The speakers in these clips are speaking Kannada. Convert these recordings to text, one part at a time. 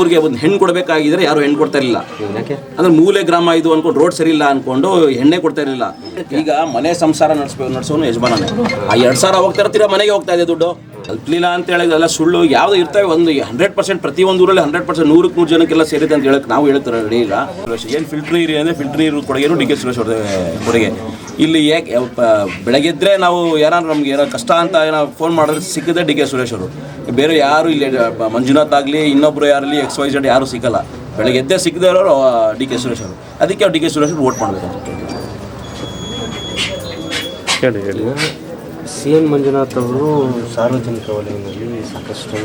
ಊರಿಗೆ ಒಂದು ಹೆಣ್ಣು ಕೊಡಬೇಕಾಗಿದ್ರೆ ಯಾರು ಹೆಣ್ಣು ಕೊಡ್ತಾ ಇರಲಿಲ್ಲ. ಯಾಕೆ? ಅಂದ್ರೆ ಮೂಲೆ ಗ್ರಾಮ ಇದು ಅನ್ಕೊಂಡು ರೋಡ್ ಸರಿ ಇಲ್ಲ ಅನ್ಕೊಂಡು ಹೆಣ್ಣೆ ಕೊಡ್ತಾ ಇರಲಿಲ್ಲ. ಈಗ ಮನೆ ಸಂಸಾರ ನಡೆಸ್ಬೇಕು ನಡೆಸೋನು ಯಜಮಾನನೇ. ಆ ಎರಡ್ ಸಾವಿರ ಹೋಗ್ತಾ ಇರ್ತೀರಾ ಮನೆಗೆ ಹೋಗ್ತಾ ಇದೆ ದುಡ್ಡು? ತಲುಪಲಿಲ್ಲ ಅಂತ ಹೇಳಿದ್ರೆಲ್ಲ ಸುಳ್ಳು. ಯಾವ್ದು ಇರ್ತವೆ ಒಂದು ಹಂಡ್ರೆಡ್ ಪರ್ಸೆಂಟ್ ಪ್ರತಿ ಒಂದು ಊರಲ್ಲಿ ಹಂಡ್ರೆಡ್ ಪರ್ಸೆಂಟ್ ನೂರಕ್ಕೆ ನೂರು ಜನಕ್ಕೆಲ್ಲ ಸೇರಿದೆ ಅಂತ ಹೇಳಕ್ ನಾವು ಹೇಳ್ತಾರೆ ಇಲ್ಲ. ಏನು ಫಿಲ್ಟರ್ ನೀರು ಅಂದರೆ ಫಿಲ್ಟರ್ ನೀರು ಕೊಡಗೇನು ಡಿ ಕೆ ಸುರೇಶ್ ಅವ್ರದ್ದು ಕೊಡುಗೆ? ಇಲ್ಲಿ ಯಾಕೆ ಬೆಳಗ್ಗೆದ್ರೆ ನಾವು ಯಾರು ನಮ್ಗೆ ಏನೋ ಕಷ್ಟ ಅಂತ ಏನೋ ಫೋನ್ ಮಾಡಿದ್ರೆ ಸಿಕ್ಕಿದೆ ಡಿ ಕೆ ಸುರೇಶ್ ಅವರು. ಬೇರೆ ಯಾರು ಇಲ್ಲಿ ಮಂಜುನಾಥ್ ಆಗಲಿ, ಇನ್ನೊಬ್ರು ಯಾರಲ್ಲಿ ಎಕ್ಸ್ ವೈ ಜೆಡ್ ಯಾರು ಸಿಕ್ಕಲ್ಲ. ಬೆಳಗ್ಗೆ ಎದ್ದೇ ಸಿಕ್ಕದವರು ಡಿ ಕೆ ಸುರೇಶ್ ಅವರು. ಅದಕ್ಕೆ ಅವ್ರು ಡಿ ಕೆ ಸುರೇಶ್ ವೋಟ್ ಮಾಡಬೇಕು ಹೇಳಿ ಹೇಳಿ. ಸಿ ಎನ್ ಮಂಜುನಾಥ್ ಅವರು ಸಾರ್ವಜನಿಕ ವಲಯದಲ್ಲಿ ಸಾಕಷ್ಟು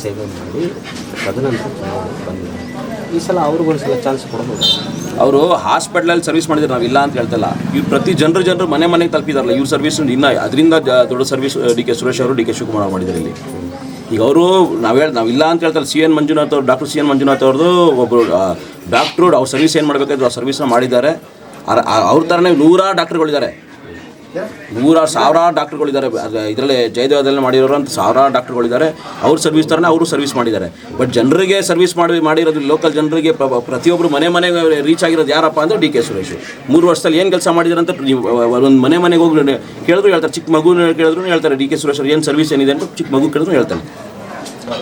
ಸೇವೆ ಮಾಡಿ, ತದನಂತರ ಬಂದಿದ್ದಾರೆ ಈ ಸಲ ಅವ್ರಿಗೊಂದ್ಸಲ ಚಾನ್ಸ್ ಕೊಡ್ಬೋದು. ಅವರು ಹಾಸ್ಪಿಟ್ಲಲ್ಲಿ ಸರ್ವಿಸ್ ಮಾಡಿದ್ರೆ ನಾವು ಇಲ್ಲ ಅಂತ ಹೇಳ್ತಲ್ಲ. ಇವ್ರು ಪ್ರತಿ ಜನರು ಜನರು ಮನೆ ಮನೆಗೆ ತಲುಪಿದಾರಲ್ಲ, ಇವ್ರ ಸರ್ವಿಸ್ ಇನ್ನ ಅದರಿಂದ ದೊಡ್ಡ ಸರ್ವಿಸ್ ಡಿ ಕೆ ಸುರೇಶ್ ಅವರು, ಡಿ ಕೆ ಶಿವಕುಮಾರ್ ಮಾಡಿದ್ದಾರೆ ಇಲ್ಲಿ. ಈಗ ಅವರು ನಾವು ಹೇಳಿ, ನಾವು ಇಲ್ಲ ಅಂತ ಹೇಳ್ತಾರೆ ಸಿ ಎನ್ ಮಂಜುನಾಥ್ ಅವರು, ಡಾಕ್ಟರ್ ಸಿ ಎನ್ ಮಂಜುನಾಥ್ ಅವ್ರದ್ದು ಒಬ್ಬರು ಡಾಕ್ಟ್ರು ಅವ್ರ ಸರ್ವಿಸ್ ಏನು ಮಾಡಬೇಕಾದ್ರು ಆ ಸರ್ವಿಸ್ನ ಮಾಡಿದ್ದಾರೆ. ಅವ್ರ ಥರನೇ ನೂರಾರು ಡಾಕ್ಟ್ರುಗಳಿದ್ದಾರೆ. ನೂರಾರು ಸಾವಿರಾರು ಡಾಕ್ಟ್ರುಗಳಿದ್ದಾರೆ ಇದರಲ್ಲಿ ಜಯದೇವದಲ್ಲಿ ಮಾಡಿರೋರು ಅಂತ ಸಾವಿರಾರು ಡಾಕ್ಟ್ರುಗಳಿದ್ದಾರೆ ಅವ್ರ ಸರ್ವಿಸ್ ಥರನೇ ಅವರು ಸರ್ವಿಸ್ ಮಾಡಿದ್ದಾರೆ. ಬಟ್ ಜನರಿಗೆ ಸರ್ವಿಸ್ ಮಾಡಿ, ಮಾಡಿರೋದು ಲೋಕಲ್ ಜನರಿಗೆ ಪ್ರ- ಪ್ರತಿಯೊಬ್ಬರು ಮನೆ ಮನೆಗೆ ರೀಚ್ ಆಗಿರೋದು ಯಾರಪ್ಪ ಅಂದರೆ ಡಿ ಕೆ ಸುರೇಶ್. ಮೂರು ವರ್ಷದಲ್ಲಿ ಏನು ಕೆಲಸ ಮಾಡಿದ್ದಾರೆ ಅಂತ ಒಂದು ಮನೆ ಮನೆಗೆ ಹೋಗಿ ಕೇಳಿದ್ರು ಹೇಳ್ತಾರೆ. ಚಿಕ್ಕ ಮಗು ಕೇಳಿದ್ರು ಹೇಳ್ತಾರೆ. ಡಿ ಕೆ ಸುರೇಶ್ ಅವ್ರು ಏನು ಸರ್ವಿಸ್ ಏನಿದೆ ಅಂತ ಚಿಕ್ಕ ಮಗು ಕೇಳಿದ್ರು ಹೇಳ್ತಾರೆ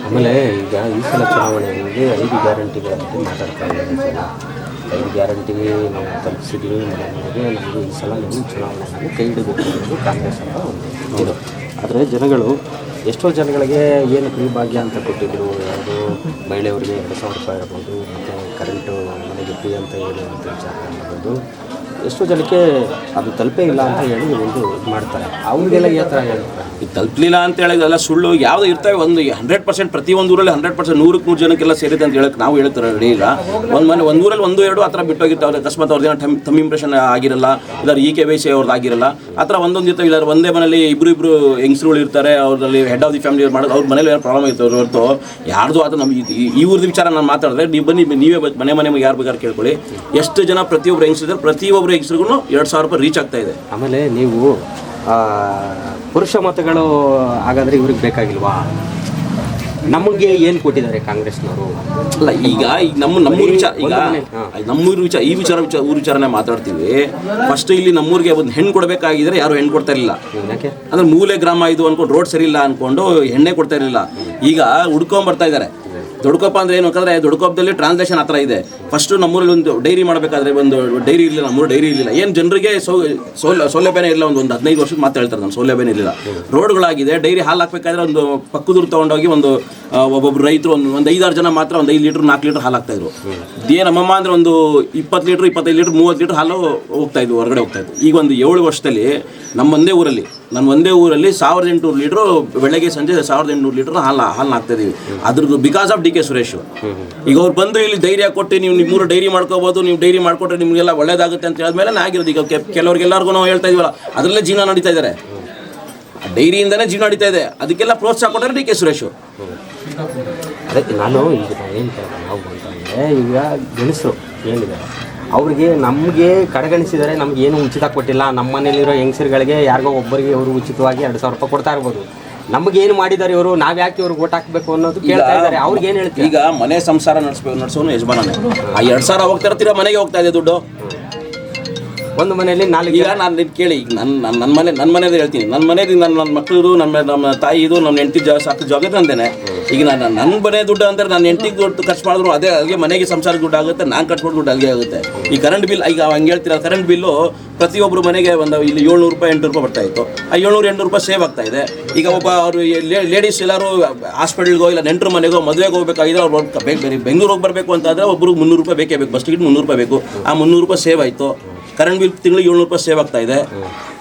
ಆಮೇಲೆ ಈಗ ಈ ಸಲ ಚುನಾವಣೆಯಲ್ಲಿ ಐದು ಗ್ಯಾರಂಟಿಗಳ ಬಗ್ಗೆ ಮಾತಾಡ್ತಾ ಇದ್ದಾರೆ. ಐದು ಗ್ಯಾರಂಟಿ ತಲುಪಿಸಿದ್ವಿ ನಮಗೆ ಈ ಸಲ ನೀವು ಚುನಾವಣೆಯನ್ನು ಕೈ ಹಿಡಬೇಕು ಅನ್ನೋದು ಕಾಂಗ್ರೆಸ್ ಅಂತ ಒಂದು ಇದು. ಆದರೆ ಜನಗಳು, ಎಷ್ಟೋ ಜನಗಳಿಗೆ ಏನು ಫ್ರೀ ಭಾಗ್ಯ ಅಂತ ಕೊಟ್ಟಿದ್ದರು ಯಾರು ಮಹಿಳೆಯವರಿಗೆ ಎರಡು ಸಾವಿರ ರೂಪಾಯಿ ಇರ್ಬೋದು, ಮತ್ತು ಕರೆಂಟು ಮನೆಗೆ ಫ್ರೀ ಅಂತ ಹೇಳುವಂಥ ವಿಚಾರ ಇರ್ಬೋದು ಎಷ್ಟೋ ಜನಕ್ಕೆ ಅದು ತಲುಪೇ ಇಲ್ಲ ಅಂತ ಹೇಳಿ ಒಂದು ಇದು ಮಾಡ್ತಾರೆ. ಅವ್ರಿಗೆಲ್ಲ ಯಾವ ಥರ ಹೇಳ್ತಾರೆ. ಈಗ ತಲುಪಲಿಲ್ಲ ಅಂತ ಹೇಳಿದ್ರೆಲ್ಲ ಸುಳ್ಳು ಯಾವ್ದು ಇರ್ತವೆ ಒಂದು ಹಂಡ್ರೆಡ್ ಪರ್ಸೆಂಟ್ ಪ್ರತಿ ಒಂದು ಊರಲ್ಲಿ ಹಂಡ್ರೆಡ್ ಪರ್ಸೆಂಟ್ ನೂರಕ್ಕೆ ನೂರು ಜನಕ್ಕೆಲ್ಲ ಸೇರಿದೆ ಅಂತ ಹೇಳಕ್ ನಾವು ಹೇಳ್ತಾರೆ ಇಲ್ಲ ಒಂದು ಮನೆ, ಒಂದು ಊರಲ್ಲಿ ಒಂದು, ಎರಡು ಆ ಥರ ಬಿಟ್ಟೋಗಿರ್ತಾವೆ ಅಕಸ್ಮಾತ್ ಅವ್ರದ್ದು ಏನೋ ತಮ್ಮ ಇಂಪ್ರೆಷನ್ ಆಗಿರಲ್ಲ ಇಲ್ಲ ಈ ಕೆ ವೈಸಿ ಅವ್ರದ್ದು ಆಗಿರಲ್ಲ. ಆ ಥರ ಒಂದೊಂದು ಇರ್ತವೆ. ಇಲ್ಲ ಒಂದೇ ಮನೇಲಿ ಇಬ್ಬರು ಇಬ್ರು ಹೆಂಗಸ್ರುಗಳು ಇರ್ತಾರೆ, ಅವ್ರಲ್ಲಿ ಹೆಡ್ ಆಫ್ ದಿ ಫ್ಯಾಮಿಲಿ ಮಾಡೋದು, ಅವ್ರ ಮನೇಲಿ ಏನೋ ಪ್ರಾಬ್ಲಮ್ ಇರ್ತವೆ ಹೊರತು, ಯಾರ್ದು ಅದು ನಮ್ಮ ಈ- ಊರ್ದು ವಿಚಾರ ನಾನು ಮಾತಾಡಿದ್ರೆ ನೀವು ಬನ್ನಿ, ನೀವೇ ಮನೆ ಮನೆ ಯಾರು ಬೇಕಾದ್ರೆ ಕೇಳ್ಕೊಳ್ಳಿ. ಎಷ್ಟು ಜನ ಪ್ರತಿಯೊಬ್ಬರು ಹೆಂಗಸಿದ್ರೆ ಪ್ರತಿಯೊಬ್ಬರು ಹೆಂಗಸ್ರಿಗೂ ಎರಡು ಸಾವಿರ ರೂಪಾಯಿ ರೀಚ್ ಆಗ್ತಾ ಇದೆ. ಆಮೇಲೆ ನೀವು ಪುರುಷ ಮತಗಳು ಹಾಗಾದ್ರೆ ಇವ್ರಿಗೆ ಬೇಕಾಗಿಲ್ವಾ? ನಮಗೆ ಏನು ಕೊಟ್ಟಿದ್ದಾರೆ ಕಾಂಗ್ರೆಸ್ನವರು? ಅಲ್ಲ ಈಗ ಈಗ ನಮ್ಮ ನಮ್ಮೂರ ವಿಚಾರ ಈಗ ನಮ್ಮೂರು ವಿಚಾರ ಈ ವಿಚಾರ ವಿಚಾರ ಊರ ವಿಚಾರನೆ ಮಾತಾಡ್ತೀವಿ. ಫಸ್ಟ್ ಇಲ್ಲಿ ನಮ್ಮೂರಿಗೆ ಒಂದು ಹೆಣ್ಣು ಕೊಡಬೇಕಾಗಿದ್ರೆ ಯಾರು ಹೆಣ್ಣು ಕೊಡ್ತಾ ಇರಲಿಲ್ಲ. ಯಾಕೆ? ಅಂದ್ರೆ ಮೂಲೆ ಗ್ರಾಮ ಇದು ಅನ್ಕೊಂಡು ರೋಡ್ ಸರಿ ಇಲ್ಲ ಅನ್ಕೊಂಡು ಹೆಣ್ಣೆ ಕೊಡ್ತಾ ಇರಲಿಲ್ಲ. ಈಗ ಹುಡ್ಕೊಂಡ್ ಬರ್ತಾ ಇದ್ದಾರೆ ದೊಡ್ಕೊಪ್ಪ ಅಂದ್ರೆ ಏನು? ಅಂತಂದ್ರೆ ದೊಡ್ಕೊಪ್ಪದಲ್ಲಿ ಟ್ರಾನ್ಸಾಕ್ಷನ್ ಥರ ಇದೆ. ಫಸ್ಟ್ ನಮ್ಮೂರಲ್ಲಿ ಒಂದು ಡೈರಿ ಮಾಡಬೇಕಾದ್ರೆ ಒಂದು ಡೈರಿ ಇರಲಿಲ್ಲ ನಮ್ಮೂರು ಡೈರಿ ಇರಲಿಲ್ಲ. ಏನು ಜನರಿಗೆ ಸೌ ಸೌಲ ಸೌಲಭ್ಯನೇ ಇಲ್ಲ ಒಂದು ಒಂದು ಹದಿನೈದು ವರ್ಷಕ್ಕೆ ಮಾತು ಹೇಳ್ತಾರೆ ನಾನು ಸೌಲಭ್ಯನೇ ಇರಲಿಲ್ಲ. ರೋಡ್ಗಳಾಗಿದೆ ಡೈರಿ ಹಾಲು ಹಾಕಬೇಕಾದ್ರೆ ಒಂದು ಪಕ್ಕದೂರು ತೊಗೊಂಡೋಗಿ ಒಂದು ಆ, ಒಬ್ಬೊಬ್ರು ರೈತರು ಒಂದು ಒಂದು ಐದಾರು ಜನ ಮಾತ್ರ ಒಂದು ಐದು ಲೀಟ್ರ್ ನಾಲ್ಕು ಲೀಟ್ರ್ ಹಾಲು ಹಾಕ್ತಾ ಇದ್ರು. ಇದೇ ನಮ್ಮಮ್ಮ ಅಂದ್ರೆ ಒಂದು ಇಪ್ಪತ್ತು ಲೀಟ್ರ್ ಇಪ್ಪತ್ತೈದು ಲೀಟ್ರ್ ಮೂವತ್ತು ಲೀಟ್ರ್ ಹಾಲು ಹೋಗ್ತಾಯಿದ್ವು ಹೊರಗಡೆ ಹೋಗ್ತಾ ಇತ್ತು ಈಗ ಒಂದು ಏಳು ವರ್ಷದಲ್ಲಿ ನಮ್ಮ ಒಂದೇ ಊರಲ್ಲಿ ನನ್ನ ಒಂದೇ ಊರಲ್ಲಿ ಸಾವಿರದ ಎಂಟುನೂರು ಲೀಟ್ರು ಬೆಳಗ್ಗೆ ಸಂಜೆ ಸಾವಿರದ ಎಂಟುನೂರು ಲೀಟ್ರ್ ಹಾಲು ಹಾಲು ಹಾಕ್ತಾ ಇದೀವಿ. ಅದ್ರದ್ದು because of D K Suresh. ಈಗ ಅವ್ರು ಬಂದು ಇಲ್ಲಿ ಧೈರ್ಯ ಕೊಟ್ಟು ನೀವು ನಿಮ್ಮೂರು ಡೈರಿ ಮಾಡ್ಕೋಬೋದು, ನೀವು ಡೈರಿ ಮಾಡ್ಕೊಟ್ರೆ ನಿಮಗೆಲ್ಲ ಒಳ್ಳೇದಾಗುತ್ತೆ ಅಂತ ಹೇಳಿದ್ಮೇಲೆ ಆಗಿರೋದು. ಈಗ ಕೆಲವ್ರಿಗೆಲ್ಲರಿಗೂ ನಾವು ಹೇಳ್ತಾ ಇದೀವಲ್ಲ, ಅದರಲ್ಲೇ ಜೀವನ ನಡೀತಾ ಇದ್ದಾರೆ ಡೈರಿಯಿಂದನೇ ಜೀವನ ನಡೀತಾ ಇದೆ. ಅದಕ್ಕೆಲ್ಲ ಪ್ರೋತ್ಸಾಹ ಕೊಟ್ಟರೆ ಡಿ ಕೆ ಸುರೇಶ್. ಅದಕ್ಕೆ ನಾನು ಈಗ ಏನು ಈಗ ಗೆಣಸು ಏನಿದ್ದಾರೆ ಅವ್ರಿಗೆ ನಮಗೆ ಕಡೆಗಣಿಸಿದರೆ ನಮ್ಗೆ ಏನು ಉಚಿತ ಕೊಟ್ಟಿಲ್ಲ. ನಮ್ಮ ಮನೇಲಿರೋ ಹೆಂಗಸರುಗಳಿಗೆ ಯಾರಿಗೋ ಒಬ್ಬರಿಗೆ ಅವರು ಉಚಿತವಾಗಿ ಎರಡು ಸಾವಿರ ರೂಪಾಯಿ ಕೊಡ್ತಾ ಇರ್ಬೋದು. ನಮಗೇನು ಮಾಡಿದ್ದಾರೆ ಇವರು? ನಾವು ಯಾಕೆ ಇವ್ರಿಗೆ ಓಟ್ ಹಾಕಬೇಕು ಅನ್ನೋದು ಕೇಳ್ತಾ ಇದ್ದಾರೆ. ಅವ್ರಿಗೆ ಏನು ಹೇಳ್ತೀವಿ ಈಗ ಮನೆ ಸಂಸಾರ ನಡೆಸಬೇಕು ನಡೆಸೋನು ಯಜಮಾನನೇ. ಆ ಎರಡು ಸಾವಿರ ಹೋಗ್ತಾ ಇರ್ತೀರ? ಮನೆಗೆ ಹೋಗ್ತಾ ಇದೆ ದುಡ್ಡು? ಒಂದು ಮನೆಯಲ್ಲಿ ನಾಲ್ಕು ಈಗ ನಾನು ನಿನ್ ಕೇಳಿ ಈಗ ನನ್ನ ನನ್ನ ನನ್ನ ಮನೆ ನನ್ನ ಮನೆಯಲ್ಲಿ ಹೇಳ್ತೀನಿ. ನನ್ನ ಮನೆಯಲ್ಲಿ ನನ್ನ ನನ್ನ ಮಕ್ಕಳು ನಮ್ಮ ನಮ್ಮ ತಾಯಿದು ನಮ್ಮ ಹೆಂಡತಿ ಜಾ ಸಾಕು ಜವಾಬ್ದಾರಿ ನಂದೇನೆ ಈಗ ನಾನು ನನ್ನ ಮನೆ ದುಡ್ಡು ಅಂದರೆ ನಾನು ಹೆಂಡತಿಗೆ ದುಡ್ಡು ಖರ್ಚು ಮಾಡಿದ್ರು ಅದೇ ಅಲ್ಲಿಗೆ ಮನೆಗೆ ಸಂಸಾರ ದುಡ್ಡು ಆಗುತ್ತೆ, ನಾನು ಕಟ್ಕೊಂಡು ದುಡ್ಡು ಅಲ್ಲಿಗೆ ಆಗುತ್ತೆ. ಈ ಕರೆಂಟ್ ಬಿಲ್ ಈಗ ಹಂಗೆ ಹೇಳ್ತೀರ ಕರೆಂಟ್ ಬಿಲ್ಲು ಪ್ರತಿಯೊಬ್ಬರು ಮನೆಗೆ ಒಂದು ಇಲ್ಲಿ ಏಳ್ನೂರು ರೂಪಾಯಿ ಎಂಟು ರೂಪಾಯಿ ಬರ್ತಾ ಇತ್ತು. ಆ ಏಳ್ನೂರು ಎಂಟು ರೂಪಾಯಿ ಸೇವ್ ಆಗ್ತಾ ಇದೆ. ಈಗ ಒಬ್ಬ ಅವರು ಲೇಡೀಸ್ ಎಲ್ಲರೂ ಹಾಸ್ಪಿಟಲ್ಗೋ ಇಲ್ಲ, ನೆಂಟರು ಮನೆಗೋ ಮದುವೆಗೆ ಹೋಗ್ಬೇಕಾಗಿದ್ರೆ ಅವ್ರು ಬೆಂಗಳೂರು ಹೋಗಿ ಬರಬೇಕು ಅಂತಂದ್ರೆ ಒಬ್ಬರು ಮುನ್ನೂರು ರೂಪಾಯಿ ಬೇಕೇ ಬೇಕು, ಬಸ್ ಟಿಕೆಟ್ ಮುನ್ನೂರು ರೂಪಾಯಿ ಬೇಕು. ಆ ಮುನ್ನೂರು ರೂಪಾಯಿ ಸೇವ್ ಆಯಿತು. ಕರೆಂಟ್ ಬಿಲ್ ತಿಂಗಳು ಏಳ್ನೂರು ರೂಪಾಯಿ ಸೇವ್ ಆಗ್ತಾ ಇದೆ.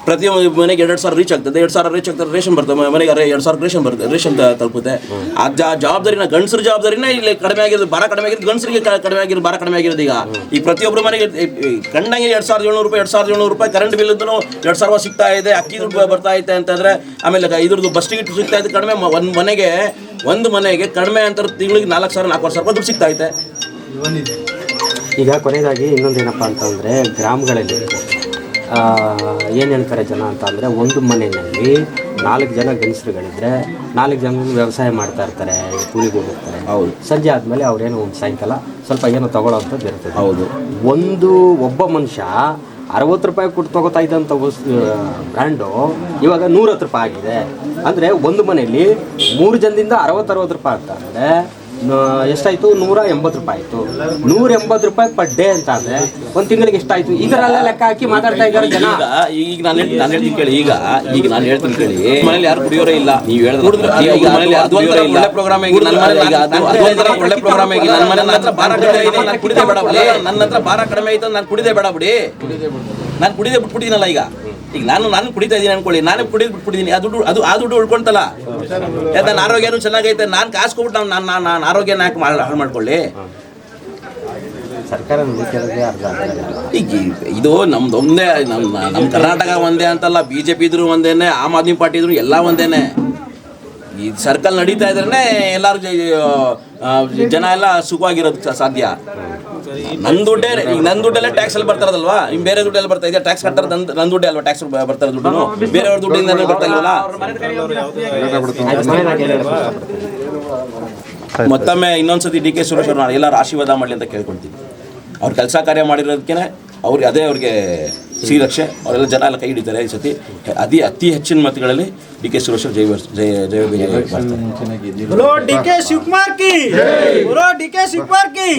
ಪ್ರತಿ ಮನೆಗೆ ಎರಡು ಸಾವಿರ ರೀಚ್ ಆಗ್ತದೆ, ಎರಡು ಸಾವಿರ ರೀಚ್ ಆಗ್ತದೆ, ರೇಷನ್ ಬರ್ತದೆ ಮನೆಗೆ ಎರಡು ಸಾವಿರ ರೇಷನ್ ಬರ್ತದೆ ರೇಷನ್ ತಲುಪುತ್ತೆ. ಆ ಜವಾಬ್ದಾರಿನ, ಗಂಡಸರ ಜವಾಬ್ದಾರಿನ ಇಲ್ಲಿ ಕಡಿಮೆ ಆಗಿರೋದು, ಬರ ಕಡಿಮೆ ಆಗಿರೋದು, ಗಂಡಸರಿಗೆ ಕಡಿಮೆ ಆಗಿರೋದು, ಬರ ಕಡಿಮೆ ಆಗಿರೋದು ಈಗ. ಈ ಪ್ರತಿಯೊಬ್ಬರ ಮನೆಗೆ ಗಂಡಂಗೆ ಎರಡು ಸಾವಿರದ ಏಳ್ನೂರು ರೂಪಾಯಿ, ಎರಡು ಸಾವಿರದ ಏಳ್ನೂರು ರೂಪಾಯಿ ಕರೆಂಟ್ ಬಿಲ್ ಇದ್ದು ಎರಡು ಸಾವಿರ ಸಿಗ್ತಾ ಇದೆ, ಅಕ್ಕಿ ದುಡ್ಡು ಬರ್ತಾ ಐತೆ ಅಂತಂದ್ರೆ, ಆಮೇಲೆ ಇದ್ರದ್ದು ಬಸ್ ಟಿಕೆಟ್ ಸಿಗ್ತಾ ಇದೆ ಕಡಿಮೆ ಒಂದು ಮನೆಗೆ ಒಂದು ಮನೆಗೆ ಕಡಿಮೆ ಅಂತ ತಿಂಗಳಿಗೆ ನಾಲ್ಕು ಸಾವಿರ ನಾಲ್ಕು ಸಾವಿರ ರೂಪಾಯಿ ದುಡ್ಡು ಸಿಗ್ತಾ ಐತೆ. ಈಗ ಕೊನೆಯದಾಗಿ ಇನ್ನೊಂದೇನಪ್ಪ ಅಂತಂದರೆ ಗ್ರಾಮಗಳಲ್ಲಿ ಏನು ಹೇಳ್ತಾರೆ ಜನ ಅಂತ ಅಂದರೆ ಒಂದು ಮನೆಯಲ್ಲಿ ನಾಲ್ಕು ಜನ ಗಂಡಸರುಗಳಿದ್ರೆ ನಾಲ್ಕು ಜನ ವ್ಯವಸಾಯ ಮಾಡ್ತಾ ಇರ್ತಾರೆ ಕೂಲಿಗೆ ಹೋಗಿರ್ತಾರೆ ಹೌದು. ಸಂಜೆ ಆದಮೇಲೆ ಅವ್ರೇನು ಒಂದು ಸಾಯಂಕಾಲ ಸ್ವಲ್ಪ ಏನೋ ತಗೊಳ್ಳೋಂಥದ್ದು ಇರ್ತದೆ. ಹೌದು. ಒಂದು ಒಬ್ಬ ಮನುಷ್ಯ ಅರವತ್ತು ರೂಪಾಯಿ ಕೊಟ್ಟು ತಗೋತಾ ಇದ್ದಂಥ ವಸ್ತು ಬ್ರ್ಯಾಂಡು ಇವಾಗ ನೂರತ್ತು ರೂಪಾಯಿ ಆಗಿದೆ. ಅಂದರೆ ಒಂದು ಮನೆಯಲ್ಲಿ ಮೂರು ಜನದಿಂದ ಅರವತ್ತು ಅರವತ್ತು ರೂಪಾಯಿ ಆಗ್ತಾ ಅಂದರೆ ಎಷ್ಟಾಯಿತು? ನೂರ ಎಂಬತ್ತು ರೂಪಾಯಿ ಆಯ್ತು. ನೂರ ಎಂಬತ್ತು ರೂಪಾಯಿ ಪರ್ ಡೇ ಅಂತ ಅಂದರೆ ಒಂದು ತಿಂಗಳಿಗೆ ಎಷ್ಟಾಯಿತು? ಈ ಥರ ಎಲ್ಲ ಲೆಕ್ಕ ಹಾಕಿ ಮಾತಾಡ್ತಾ ಇದ್ದಾರೆ ಜನ. ಈಗ ಈಗ ನಾನು ಹೇಳ್ತೀನಿ ನಾನು ಹೇಳ್ತೀನಿ ಕೇಳಿ ಈಗ ಈಗ ನಾನು ಹೇಳ್ತೀನಿ ಕೇಳಿ. ಮನೇಲಿ ಯಾರು ಕುಡಿಯೋರೇ ಇಲ್ಲ? ನೀವು ಹೇಳಿದ್ರೆ ಈಗ ಮನೇಲಿ ಇಲ್ಲ. ಪ್ರೋಗ್ರಾಮ್ ಆಗಿ ನನ್ನ ಮನೇಲಿ ಈಗ ಅದು ಅದು ಒಂಥರ ಒಳ್ಳೆ ಪ್ರೋಗ್ರಾಮ್ ಆಗಿ ನನ್ನ ಮನೆ ನನ್ನ ಹತ್ರ ಬಾರ ಕಡಿಮೆ ಇದೆ ನಾನು ಕುಡಿದೇ ಬೇಡ. ಬಿಡಿ ನನ್ನ ಹತ್ರ ಬಾರ ಕಡಿಮೆ ಐತೆ ನಾನು ಕುಡಿದೇ ಬೇಡ ಬಿಡಿ. ನಾನು ಕುಡಿದೇ ಬಿಟ್ಬಿಟ್ಟಿದ್ದೀನಲ್ಲ ಈಗ. ಈಗ ನಾನು ನಾನು ಕುಡಿತಾ ಇದ್ದೀನಿ ಅನ್ಕೊಳ್ಳಿ. ನಾನು ಕುಡಿದು ಬಿಟ್ಬಿಟ್ಟಿದ್ದೀನಿ ಅದು ದುಡ್ಡು ಅದು ಆ ದುಡ್ಡು ಉಳ್ಕೊಂತಲ್ಲ? ಯಾಕೆ ನನ್ನ ಆರೋಗ್ಯನು ಚೆನ್ನಾಗೈತೆ. ನಾನು ಕಾಸು ಕೊಟ್ಬಿಟ್ಟು ನಾನು ನಾನು ನಾನು ಆರೋಗ್ಯನ ಯಾಕೆ ಮಾಡ್- ಹಾಳು ಮಾಡ್ಕೊಳ್ಳಿ? ಸರ್ಕಾರ. ಈಗ ಇದು ನಮ್ದು ಒಂದೇ ನಮ್ಮ ನಮ್ಮ ಕರ್ನಾಟಕ ಒಂದೇ ಅಂತಲ್ಲ. ಬಿ ಜೆ ಪಿ ಇದ್ರು ಒಂದೇನೆ ಆಮ್ ಆದ್ಮಿ ಪಾರ್ಟಿ ಇದ್ರು ಎಲ್ಲ ಒಂದೇನೆ. ಈ ಸರ್ಕಲ್ ನಡೀತಾ ಇದ್ರೆ ಎಲ್ಲರೂ ಜನ ಎಲ್ಲ ಸುಖವಾಗಿರೋದಕ್ಕೆ ಸಾಧ್ಯ. ನನ್ನ ದುಡ್ಡೇ ಈಗ ನನ್ನ ದುಡ್ಡಲ್ಲೇ ಟ್ಯಾಕ್ಸ್ ಅಲ್ಲಿ ಬರ್ತಾರದಲ್ವಾ ಇನ್ನು ಬೇರೆ ದುಡ್ಡೆಲ್ಲ ಬರ್ತಾ ಇದೆ ಟ್ಯಾಕ್ಸ್ ಕಟ್ಟರ್ ನನ್ನ ನನ್ನ ದುಡ್ಡೇ ಅಲ್ವಾ? ಟ್ಯಾಕ್ಸ್ ಬರ್ತಾರೆ ದುಡ್ಡು ಬೇರೆಯವ್ರ ದುಡ್ಡಿಂದ ಬರ್ತಾ ಇಲ್ವಲ್ಲ? ಇಷ್ಟಪಡ್ತೀನಿ? ಮತ್ತೊಮ್ಮೆ ಇನ್ನೊಂದ್ಸತಿ ಡಿ ಕೆ ಸುರೇಶ್ ಅವ್ರನ್ನ ಎಲ್ಲರೂ ಆಶೀರ್ವಾದ ಮಾಡಲಿ ಅಂತ ಕೇಳ್ಕೊಳ್ತೀನಿ ಅವ್ರ ಕೆಲಸ ಕಾರ್ಯ ಮಾಡಿರೋದಕ್ಕೆ ಅವ್ರಿಗೆ ಅದೇ ಅವ್ರಿಗೆ ಶ್ರೀರಕ್ಷೆ ಅವರೆಲ್ಲ ಜನ ಎಲ್ಲ ಕೈ ಹಿಡಿತಾರೆ ಈ ಸತಿ. ಅತಿ ಅತಿ ಹೆಚ್ಚಿನ ಮತಗಳಲ್ಲಿ ಡಿ ಕೆ ಸುರೇಶ್ ಜೈ ಜಯ ಜಯ ಡಿ ಕೆ ಶಿವಕುಮಾರ್ ಕಿ. ಡಿ ಕೆ ಶಿವಕುಮಾರ್ ಕಿ.